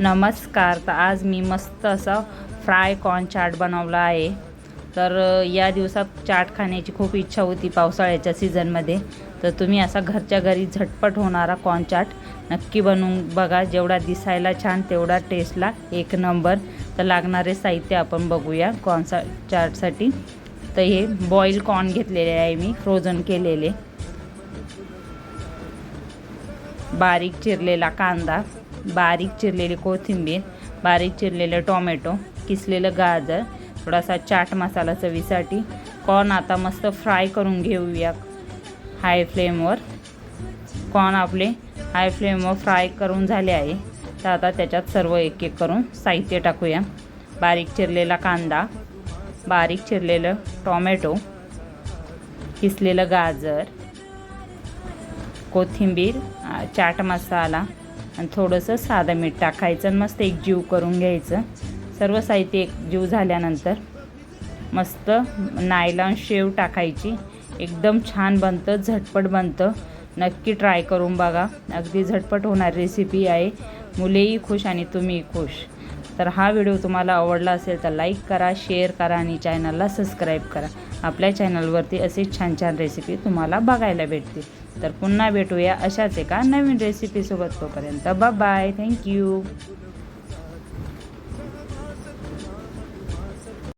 नमस्कार तर आज मी मस्त असा फ्राय कॉर्न चाट बनवला आहे. तर या दिवसात चाट खाण्याची खूप इच्छा होती पावसाळ्याच्या सीझनमध्ये. तर तुम्ही असा घरच्या घरी झटपट होणारा कॉर्न चाट नक्की बनवून बघा. जेवढा दिसायला छान तेवढा टेस्टला एक नंबर. तर लागणारे साहित्य आपण बघूया कॉर्न सा चाटसाठी. तर हे बॉईल कॉर्न घेतलेले आहे मी फ्रोझन केलेले. बारीक चिरलेला कांदा. बारीक चिरलेली कोथिंबीर बारीक चिरलेलं टोमॅटो किसलेलं गाजर थोडासा चाट मसाला चवीसाठी. कॉर्न आता मस्त फ्राय करून घेऊया. हाय फ्लेमवर. कॉर्न आपले हाय फ्लेमवर फ्राय करून झाले आहे. तर आता त्याच्यात सर्व एक एक करून साहित्य टाकूया. बारीक चिरलेला कांदा बारीक चिरलेलं टोमॅटो किसलेलं गाजर कोथिंबीर चाट मसाला आणि थोडंसं साधं मीठ टाकायचं आणि मस्त एक जीव करून घ्यायचं. सर्व साहित्य एक जीव झाल्यानंतर मस्त नायलॉन शेव टाकायची. एकदम छान बनतं झटपट बनतं. नक्की ट्राय करून बघा. अगदी झटपट होणारी रेसिपी आहे. मुलेही खुश आणि तुम्ही खुश. तर हा व्हिडिओ तुम्हाला आवडला असेल तर लाईक करा शेअर करा आणि चॅनलला सबस्क्राईब करा. आपल्या चॅनलवरती असे छान छान रेसिपी तुम्हाला बघायला भेटतील. तर पुन्हा भेटूया अशाच एका नवीन रेसिपीसोबत तोपर्यंत बाय थँक्यू